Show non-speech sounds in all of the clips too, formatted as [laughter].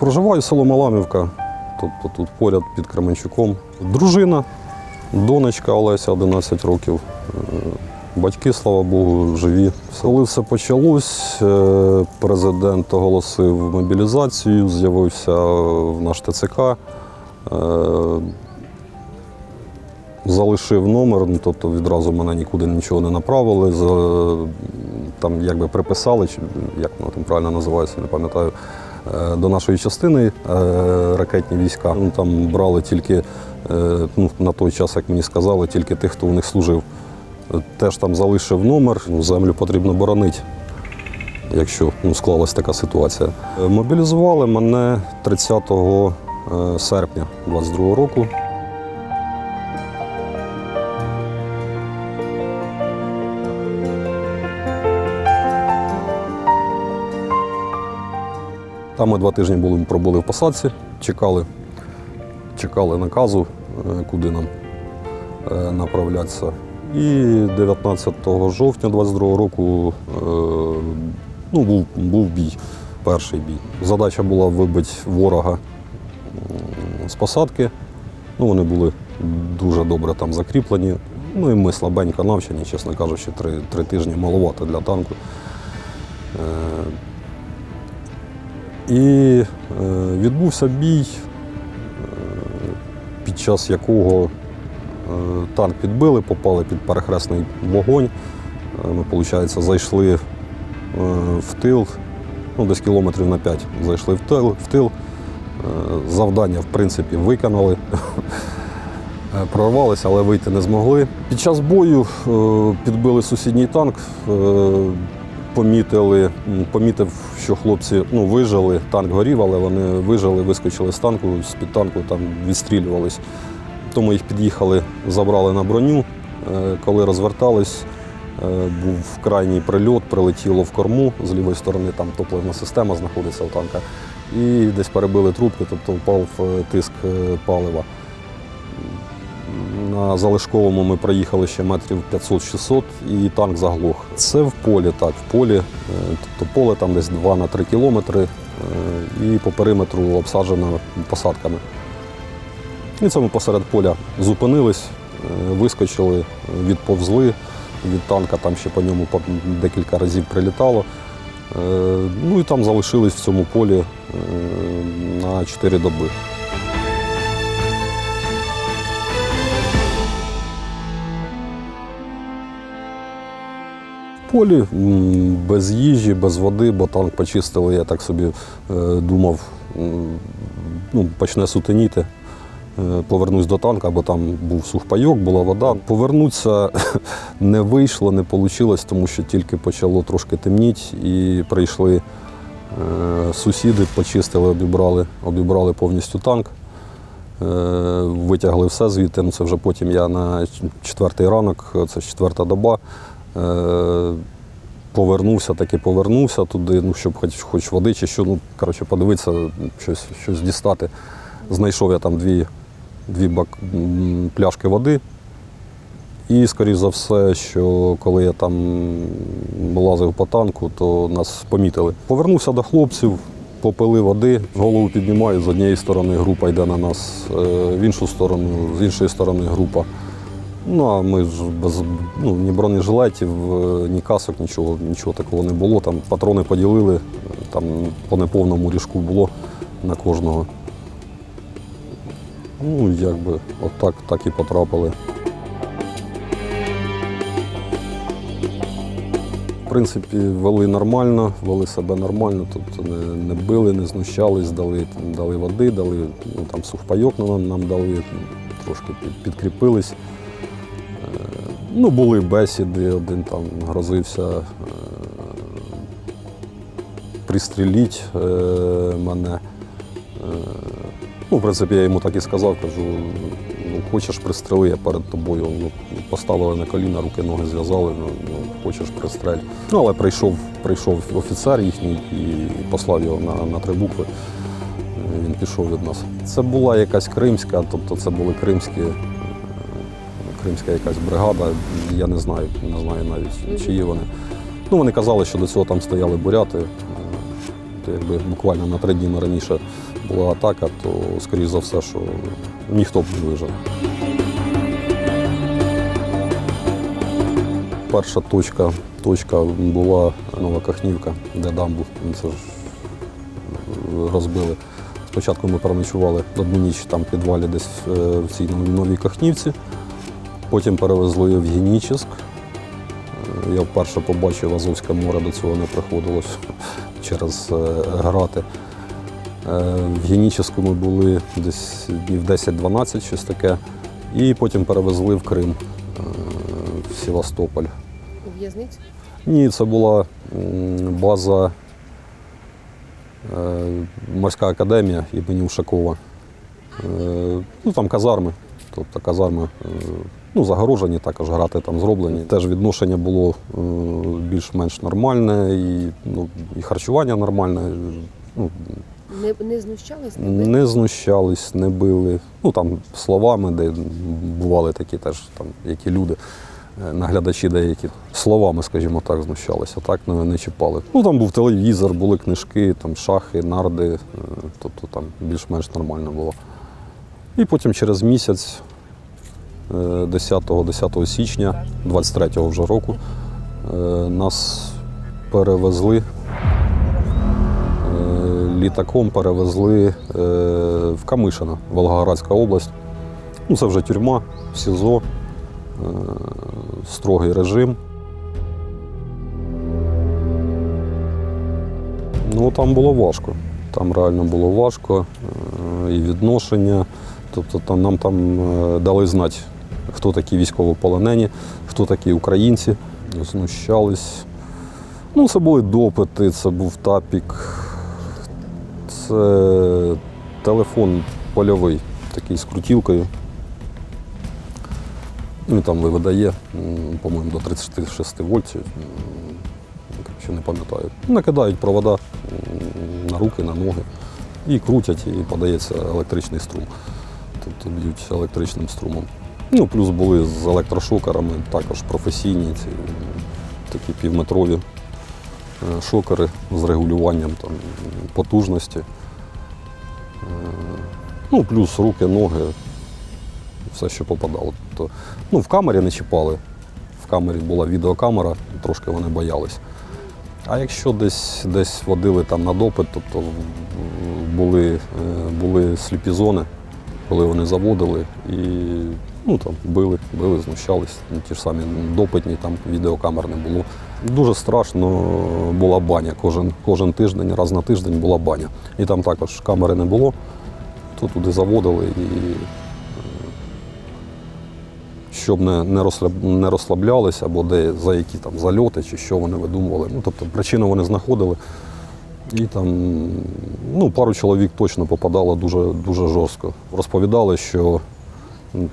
Проживаю село Маламівка, тобто тут поряд під Кременчуком. Дружина, донечка Олеся, 11 років. Е, Батьки, слава Богу, живі. Коли все почалось, е, президент оголосив мобілізацію, з'явився в наш ТЦК. е, Залишив номер, ну, тобто відразу мене нікуди нічого не направили. Там якби приписали, чи як воно там правильно називається, не пам'ятаю, до нашої частини е, ракетні війська. Ну, Там брали тільки е, ну, на той час, як мені сказали, тільки тих, хто у них служив. Е, Теж там залишив номер, ну, землю потрібно боронити, якщо ну, склалась така ситуація. Е, Мобілізували мене 30 е, серпня 22 року. Там ми два тижні були, пробули в посадці, чекали, чекали наказу, е, куди нам е, направлятися. І 19 жовтня 22 року е, ну, був, був бій, перший бій. Задача була вибити ворога з посадки. Ну, вони були дуже добре там закріплені. Ну і ми слабенько навчені, чесно кажучи, три, три тижні маловато для танку. І е, відбувся бій, е, під час якого е, танк підбили, попали під перехресний вогонь. Ми, виходить, зайшли в тил, ну, десь кілометрів на 5 зайшли в тил. В тил. Завдання, в принципі, виконали. [laughs] Прорвалися, але вийти не змогли. Під час бою підбили сусідній танк. Помітили, помітив, що хлопці ну, вижили, танк горів, але вони вижили, вискочили з танку, з-під танку там відстрілювались. Тому їх під'їхали, забрали на броню. Е, Коли розвертались, е, був крайній прильот, прилетіло в корму з лівої сторони, там топливна система знаходиться у танка. І десь перебили трубки, тобто впав е, тиск палива. На залишковому ми проїхали ще метрів 500-600 і танк заглох. Це в полі, так, в полі. Е, Тобто поле там десь 2 на 3 кілометри е, і по периметру обсаджено посадками. І це ми посеред поля зупинились, е, вискочили, відповзли від танка, там ще по ньому декілька разів прилітало. Ну і там залишились в цьому полі на 4 доби. Полі без їжі, без води, бо танк почистили, я так собі е, думав, ну, почне сутеніти. Е, Повернусь до танка, бо там був сухпайок, була вода. Повернутися [laughs] не вийшло, не вийшло, тому що тільки почало трошки темніти і прийшли е, сусіди, почистили, обібрали, обібрали повністю танк. Витягли все звідти. Ну, це вже потім я на четвертий ранок, це четверта доба. Е, Повернувся, таки повернувся туди, ну, щоб хоч, хоч води чи що, ну, коротше, подивитися, щось, щось дістати. Знайшов я там дві, дві бак, пляшки води. І, скоріш за все, що коли я там лазив по танку, то нас помітили. Повернувся до хлопців, попили води, голову піднімаю, з однієї сторони група йде на нас, е, в іншу сторону, з іншої сторони група. Ну, а ми ж без ну, ні бронежилетів, е, ні касок, нічого, нічого такого не було. Там патрони поділили, е, там по неповному ріжку було на кожного. Ну, якби отак так і потрапили. В принципі, вели нормально, вели себе нормально, тобто не, не били, не знущались, дали, дали води, дали ну, там сухпайок нам, нам дали, трошки підкріпились. Ну, були бесіди, один там грозився е, пристріліть е, мене. Е, ну, в принципі, я йому так і сказав, кажу, ну, хочеш пристрели, я перед тобою. Ну, поставили на коліна, руки, ноги зв'язали, ну, ну, хочеш пристрель. Ну, але прийшов, прийшов офіцер їхній і послав його на, на три букви. Він пішов від нас. Це була якась кримська, тобто це були кримські, кримська якась бригада. Я не знаю, не знаю навіть, чиї вони. Ну, вони казали, що до цього там стояли буряти. Е, То якби буквально на три дні раніше була атака, то, скоріш за все, що ніхто б не вижив. Перша точка, точка була Нова Кахнівка, де дамбу. Це ж е, розбили. Спочатку ми переночували одну ніч там в підвалі десь е, в цій новій Кахнівці. Потім перевезли в Генічеськ. Е, Я вперше побачив Азовське море, до цього не приходилось [laughs] через е, грати. Е, В Генічеську ми були десь днів 10-12, щось таке. І потім перевезли в Крим, в Севастополь. У в'язницю? Ні, це була база морська академія імені Ушакова. Ну, там казарми. Тобто казарми е, ну, загорожені, також грати там зроблені. Теж відношення було е, більш-менш нормальне, і, ну, і харчування нормальне. Ну, Не, не знущались? Не били? не знущались, не били. Ну там словами, де бували такі теж там, які люди, е, наглядачі деякі. Словами, скажімо так, знущалися, так не, не чіпали. Ну там був телевізор, були книжки, там шахи, нарди, тобто там більш-менш нормально було. І потім через місяць, е, 10, 10 січня 23-го вже року, е, нас перевезли Е, літаком перевезли в Камишино, Волгоградська область. Ну, це вже тюрма, СІЗО, строгий режим. Ну, там було важко. Там реально було важко і відношення. Тобто там, нам там е, дали знати, хто такі військовополонені, хто такі українці. Знущались. Ну, це були допити, це був тапік, це телефон польовий, такий з крутілкою. Він там видає, по-моєму, до 36 вольтів. м, не пам'ятаю. Накидають провода на руки, на ноги і крутять, і подається електричний струм. Тобто б'ють електричним струмом. Ну, плюс були з електрошокерами, також професійні, ці, такі півметрові е, шокери з регулюванням там, потужності. Е, Ну, плюс руки, ноги, все, що попадало. Тобто, ну, в камері не чіпали. В камері була відеокамера, трошки вони боялись. А якщо десь, десь водили там на допит, тобто були, е, були сліпі зони, коли вони заводили і ну, там, били, били, знущались. Ну, Ті ж самі допитні, там відеокамер не було. Дуже страшно була баня. Кожен, кожен тиждень, раз на тиждень була баня. І там також камери не було, то туди заводили і е, щоб не, не розслаблялися, або де за які там зальоти чи що вони видумували. Ну, тобто причину вони знаходили. І там ну, пару чоловік точно попадало дуже, дуже жорстко. Розповідали, що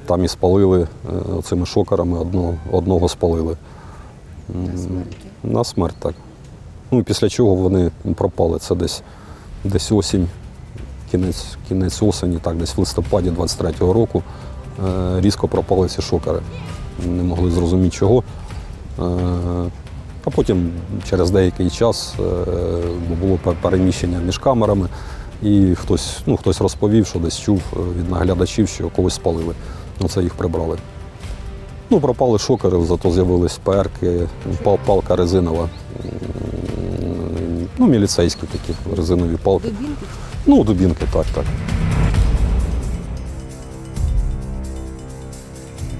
там і спалили е, цими шокерами, одного, одного спалили. На смерті. На смерть так. Ну, після чого вони пропали. Це десь, десь осінь, кінець, кінець осені, так, десь в листопаді 23-го року е, різко пропали ці шокери. Не могли зрозуміти чого. А потім через деякий час е, було переміщення між камерами, і хтось, ну, хтось розповів, що десь чув е, від наглядачів, що когось спалили. Ну, це їх прибрали. Ну, пропали шокери, зато з'явились перки, палка резинова. Ну, міліцейські такі резинові палки. Дубінки? Ну, дубінки, так, так.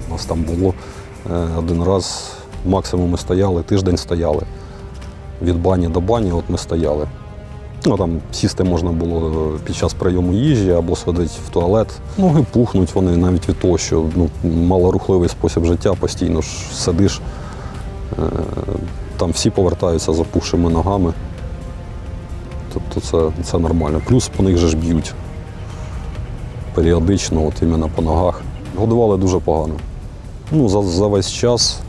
У нас там було е, один раз, максимум ми стояли, тиждень стояли. Від бані до бані от ми стояли. Ну, там сісти можна було під час прийому їжі або сходити в туалет. Ноги пухнуть вони навіть від того, що ну, малорухливий спосіб життя, постійно ж сидиш. Е, Там всі повертаються з опухшими ногами. Тобто це, це нормально. Плюс по них же ж б'ють періодично, от іменно по ногах. Годували дуже погано. Ну, за, за весь час е,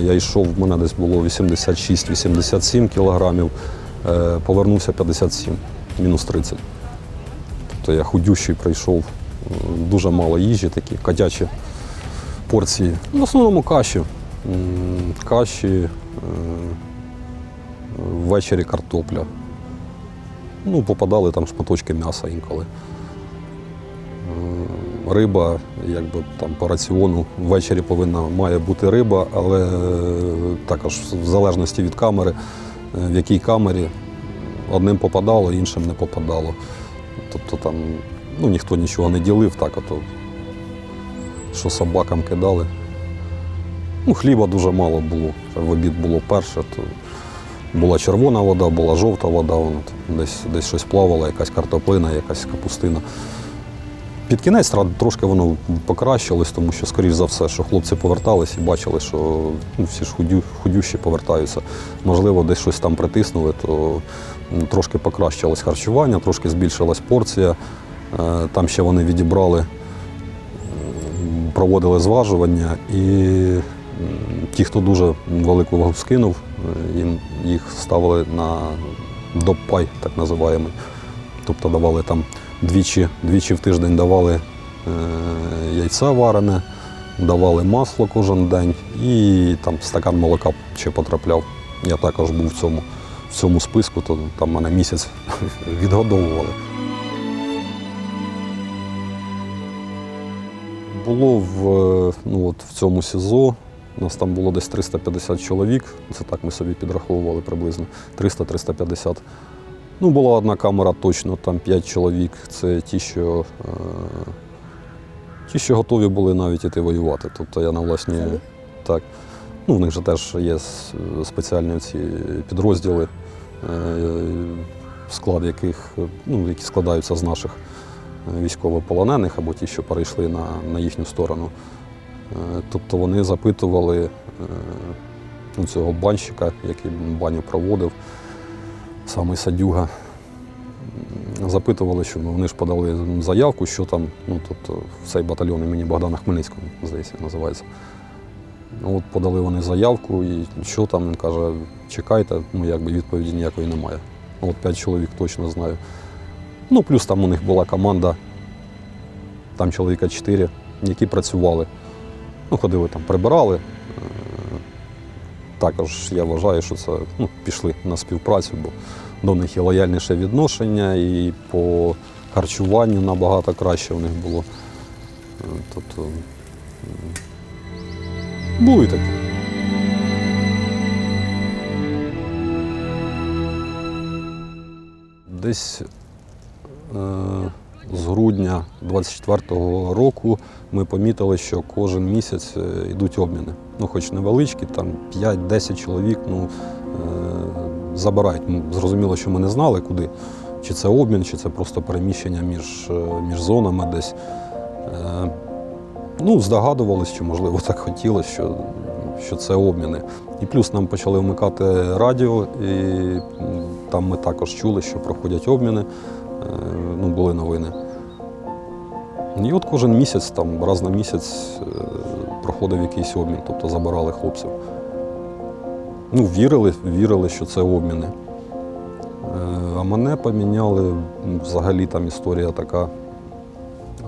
я йшов, в мене десь було 86-87 кілограмів, е, повернувся 57, мінус 30. Тобто я худющий прийшов, е, дуже мало їжі, такі котячі порції. В основному каші. Каші, е, ввечері картопля. Ну, попадали там шматочки м'яса інколи. Риба, якби там по раціону ввечері повинна має бути риба, але е, також в залежності від камери, е, в якій камері одним попадало, іншим не попадало. Тобто там ну, ніхто нічого не ділив, так ото, що собакам кидали. Ну, хліба дуже мало було. В обід було перше, то була червона вода, була жовта вода, воно десь, десь щось плавало, якась картоплина, якась капустина. Під кінець трошки воно покращилось, тому що, скоріш за все, що хлопці повертались і бачили, що ну, всі ж худю, худющі повертаються. Можливо, десь щось там притиснули, то м, трошки покращилось харчування, трошки збільшилась порція. Е, Там ще вони відібрали, проводили зважування, і ті, хто дуже велику вагу скинув, е, їм їх ставили на доппай, так називаємо. Тобто давали там двічі, двічі в тиждень давали е, яйце варене, давали масло кожен день і там стакан молока ще потрапляв. Я також був в цьому, в цьому списку, то там мене місяць [laughs] відгодовували. Було в, ну, от в цьому СІЗО, у нас там було десь 350 чоловік, це так ми собі підраховували приблизно 300-350. Ну, була одна камера точно, там 5 чоловік. Це ті, що, е, ті, що готові були навіть іти воювати. Тобто я на власні. Так. Ну, в них же теж є спеціальні ці підрозділи, е, склад яких, ну, які складаються з наших е, військовополонених або ті, що перейшли на, на їхню сторону. Е, Тобто вони запитували ну, цього банщика, який баню проводив, саме Садюга. Запитували, що ну, вони ж подали заявку, що там, ну тобто в цей батальйон імені Богдана Хмельницького, здається, називається. От подали вони заявку, і що там він каже, чекайте, ну якби відповіді ніякої немає. От п'ять чоловік точно знаю. Ну, плюс там у них була команда, там чоловіка чотири, які працювали. Ну, ходили там, прибирали. Також я вважаю, що це ну, пішли на співпрацю, бо до них і лояльніше відношення, і по харчуванню набагато краще у них було. Тобто були такі. Десь е, з грудня 24-го року ми помітили, що кожен місяць е, йдуть обміни. Ну, хоч невеличкі, там 5-10 чоловік ну, е, забирають. Ну, Зрозуміло, що ми не знали, куди. Чи це обмін, чи це просто переміщення між, е, між зонами десь. Ну, здогадувалися, що можливо так хотілося, що, що це обміни. І плюс нам почали вмикати радіо, і там ми також чули, що проходять обміни, ну, були новини. І от кожен місяць, там раз на місяць е, проходив якийсь обмін, тобто забирали хлопців. Ну, вірили, вірили, що це обміни. Е, А мене поміняли взагалі там історія така.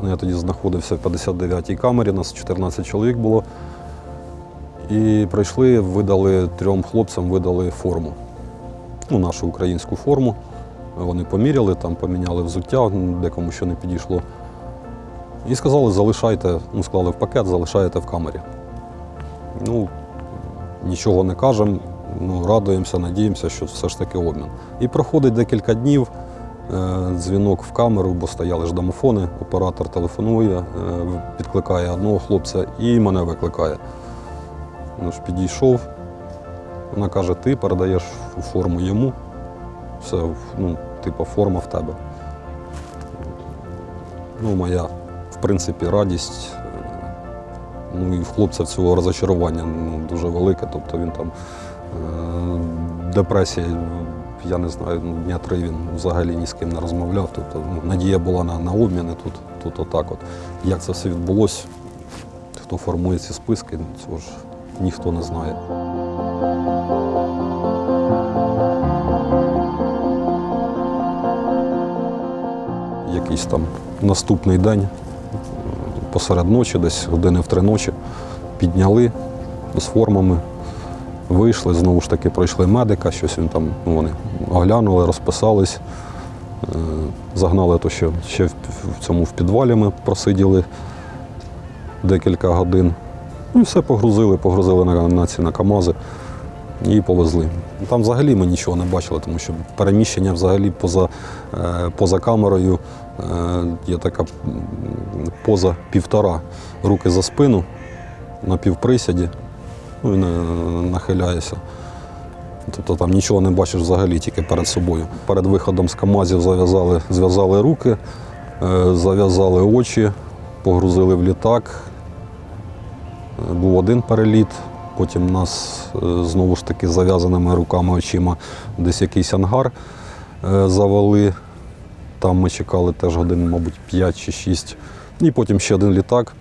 Ну, Я тоді знаходився в 59-й камері, нас 14 чоловік було. І прийшли, видали трьом хлопцям видали форму. Ну, нашу українську форму. Вони поміряли, там поміняли взуття, декому що не підійшло. І сказали, залишайте, ну, склали в пакет, залишаєте в камері. Ну, нічого не кажемо, ну, радуємося, надіємося, що все ж таки обмін. І проходить декілька днів, е, дзвінок в камеру, бо стояли ж домофони, оператор телефонує, е, підкликає одного хлопця і мене викликає. Ну ж підійшов, вона каже, ти передаєш форму йому, все, ну, типу, форма в тебе. Ну, моя, в принципі, радість. Ну і в хлопця цього розочарування ну, дуже велике. Тобто він там е, депресія, я не знаю, ну, дня три він взагалі ні з ким не розмовляв. Тобто ну, надія була на, на обміни тут, тут отак от. Як це все відбулося, хто формує ці списки, цього ж ніхто не знає. Якийсь там наступний день, посеред ночі, десь години в три ночі, підняли з формами, вийшли, знову ж таки пройшли медика, щось він там, ну, вони оглянули, розписались. Е, Загнали то ще, ще в, цьому в підвалі ми просиділи декілька годин. Ну і все погрузили, погрузили на, на ці на КАМАЗи і повезли. Там взагалі ми нічого не бачили, тому що переміщення взагалі поза, е, поза камерою є така поза півтора. Руки за спину на півприсяді, ну і на- нахиляєшся. Тобто там нічого не бачиш взагалі, тільки перед собою. Перед виходом з КАМАЗів зав'язали, зв'язали руки, е, зав'язали очі, погрузили в літак. Е, Був один переліт, потім нас е, знову ж таки зав'язаними руками очима десь якийсь ангар е, завели. Там ми чекали теж годин, мабуть, 5 чи 6. І потім ще один літак.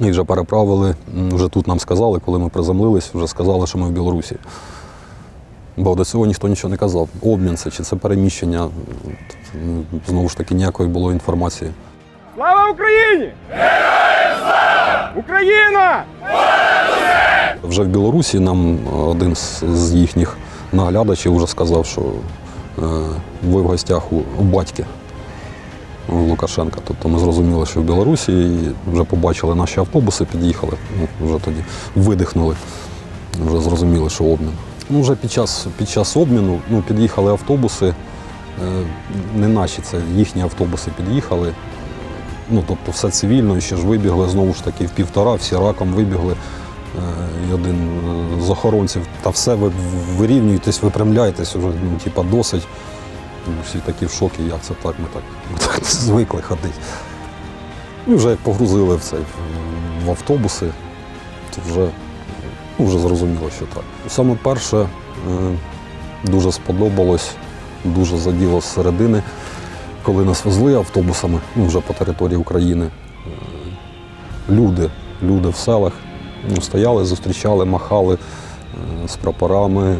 І вже переправили. Вже тут нам сказали, коли ми приземлились, вже сказали, що ми в Білорусі. Бо до цього ніхто нічого не казав. Обмін це чи це переміщення. Знову ж таки, ніякої було інформації. Слава Україні! Героям слава! Україна! Вже в Білорусі нам один з, їхніх наглядачів вже сказав, що ви в гостях у, батьки Лукашенка. Тобто ми зрозуміли, що в Білорусі і вже побачили наші автобуси, під'їхали. Ну, вже тоді видихнули, вже зрозуміли, що обмін. Ну, вже під час, під час обміну ну, під'їхали автобуси, е, не наші, це їхні автобуси під'їхали. Ну, тобто все цивільно, ще ж вибігли знову ж таки в півтора, всі раком вибігли. Е, І один з охоронців, та все ви вирівнюєтесь, випрямляєтесь, вже ну, типа досить. Всі такі в шокі, як це так, ми так, ми так [laughs] звикли ходити. І вже як погрузили в цей в- автобуси, то вже, ну, вже зрозуміло, що так. Саме перше е, дуже сподобалось, дуже заділо з середини, коли нас везли автобусами, ну, вже по території України. Е, Люди, люди в селах стояли, зустрічали, махали е, з прапорами.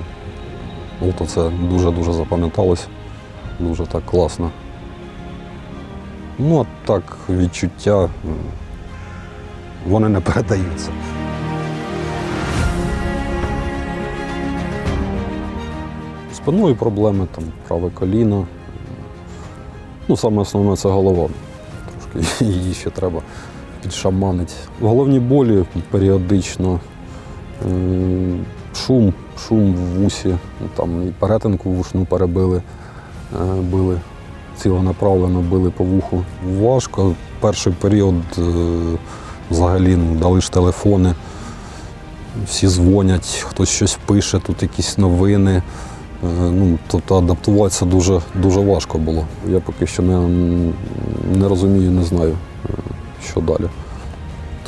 От це дуже-дуже запам'яталось. Дуже так класно. Ну, а так, відчуття, вони не передаються. Спиною проблеми, там, праве коліно. Ну, саме основне це голова. Трошки [laughs] її ще треба підшаманити. Головні болі періодично. Шум, шум в вусі, там і перетинку вушну перебили, е, били цілонаправлено били по вуху. Важко. Перший період е, взагалі ну, дали телефони, всі дзвонять, хтось щось пише, тут якісь новини. Е, Ну, тобто адаптуватися дуже, дуже важко було. Я поки що не, не розумію, не знаю, е, що далі.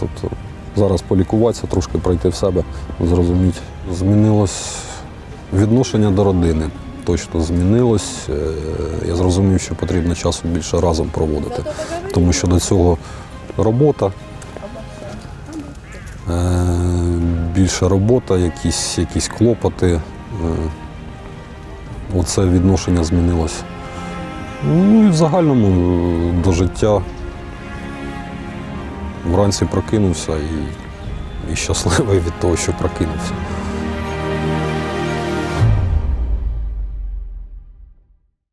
Тобто зараз полікуватися, трошки пройти в себе, зрозуміти. Змінилось відношення до родини. Точно змінилось. Е, Я зрозумів, що потрібно часу більше разом проводити. Тому що до цього робота, е, більше робота, якісь, якісь клопоти. Е, Оце відношення змінилось. Ну і в загальному до життя. Вранці прокинувся і, і щасливий від того, що прокинувся.